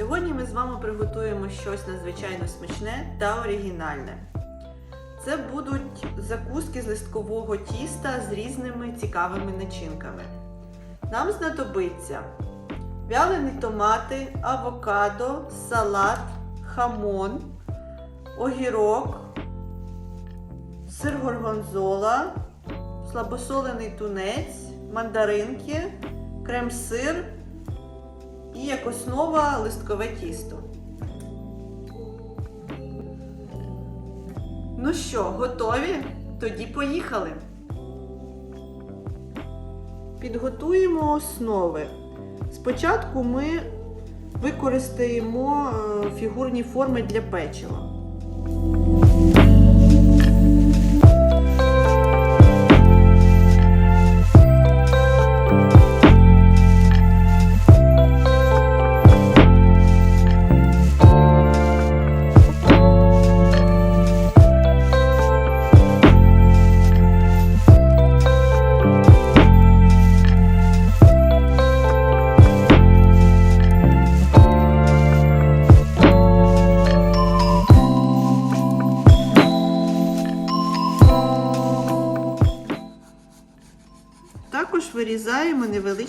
Сьогодні ми з вами приготуємо щось надзвичайно смачне та оригінальне. Це будуть закуски з листкового тіста з різними цікавими начинками. Нам знадобиться вялені томати, авокадо, салат, хамон, огірок, сир горгонзола, слабосолений тунець, мандаринки, крем-сир і як основа листкове тісто. Ну що, готові? Тоді поїхали. Підготуємо основи. Спочатку ми використаємо е, фігурні форми для печива.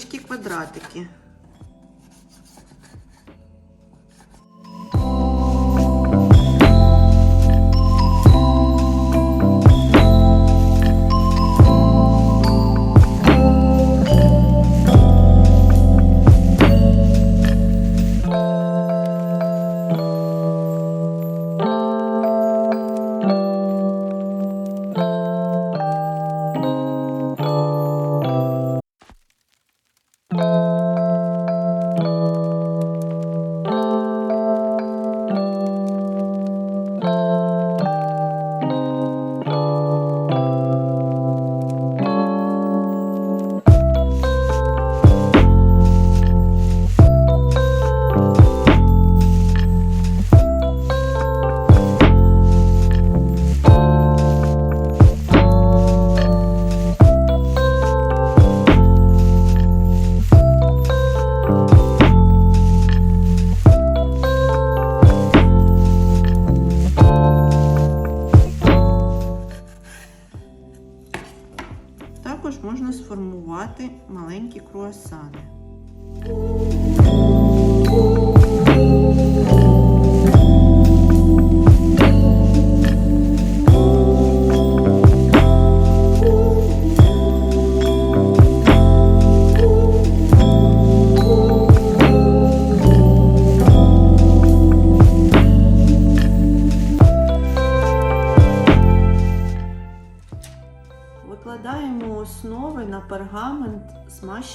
Вирізаємо невеличкі квадратики.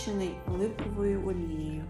Змащений оливковою олією.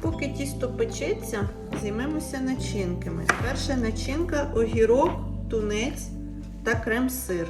Поки тісто печеться, займемося начинками. Перша начинка огірок, тунець та крем-сир.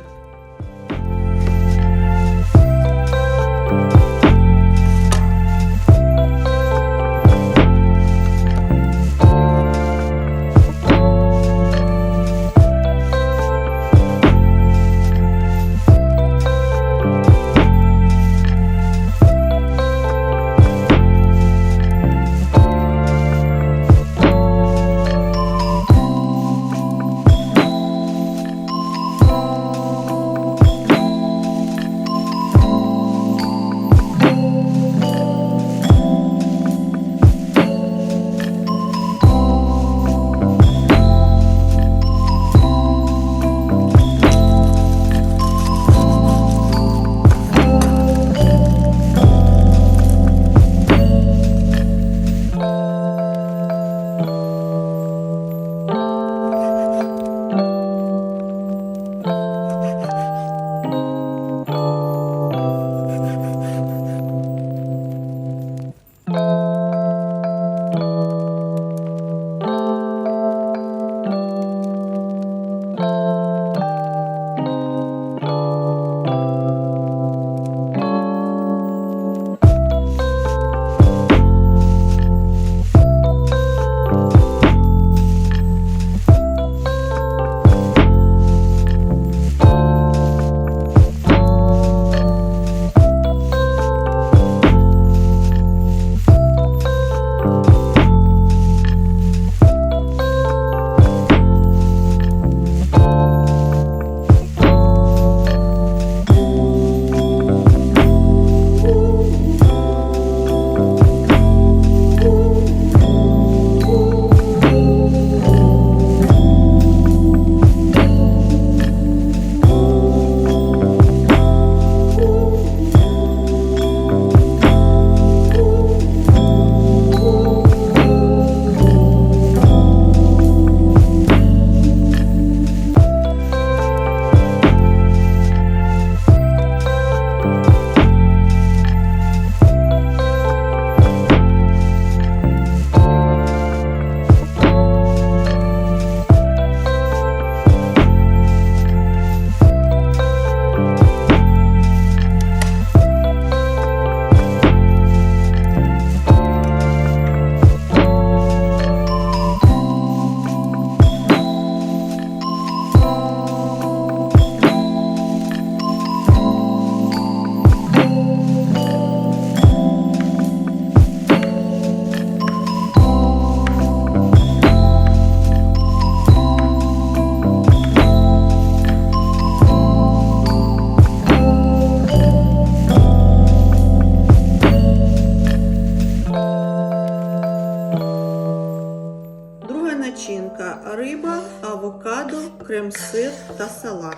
Начинка риба, авокадо, крем-сир та салат.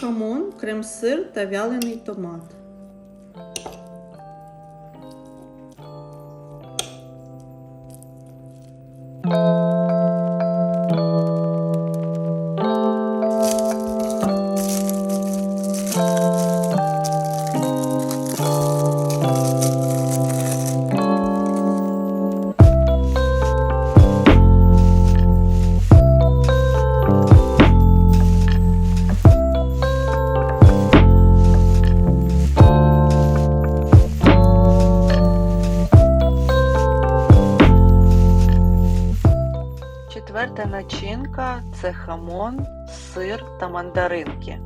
Хамон, крем-сир та вялений томат. Четверта начинка це хамон, сир та мандаринки.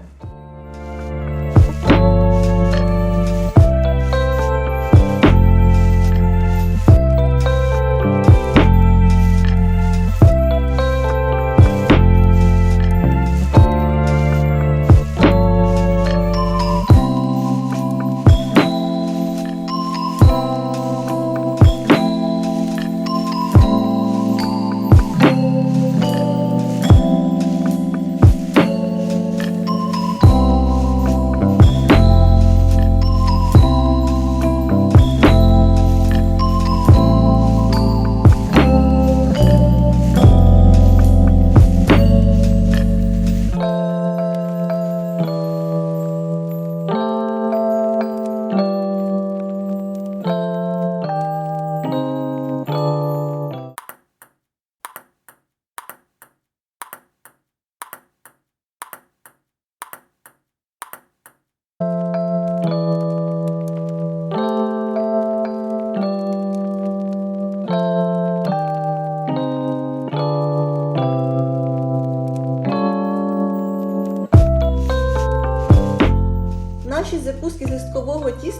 Основи.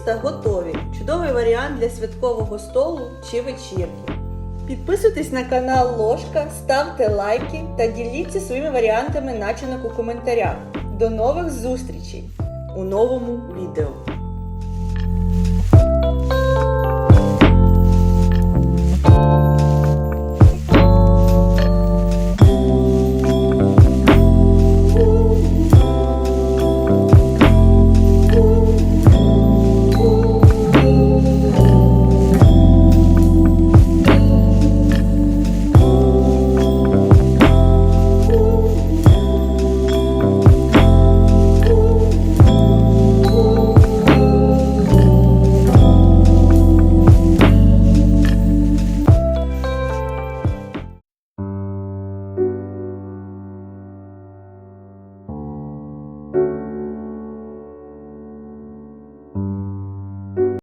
Тіста готові. Чудовий варіант для святкового столу чи вечірки. Підписуйтесь на канал Ложка, ставте лайки та діліться своїми варіантами начинок у коментарях. До нових зустрічей у новому відео.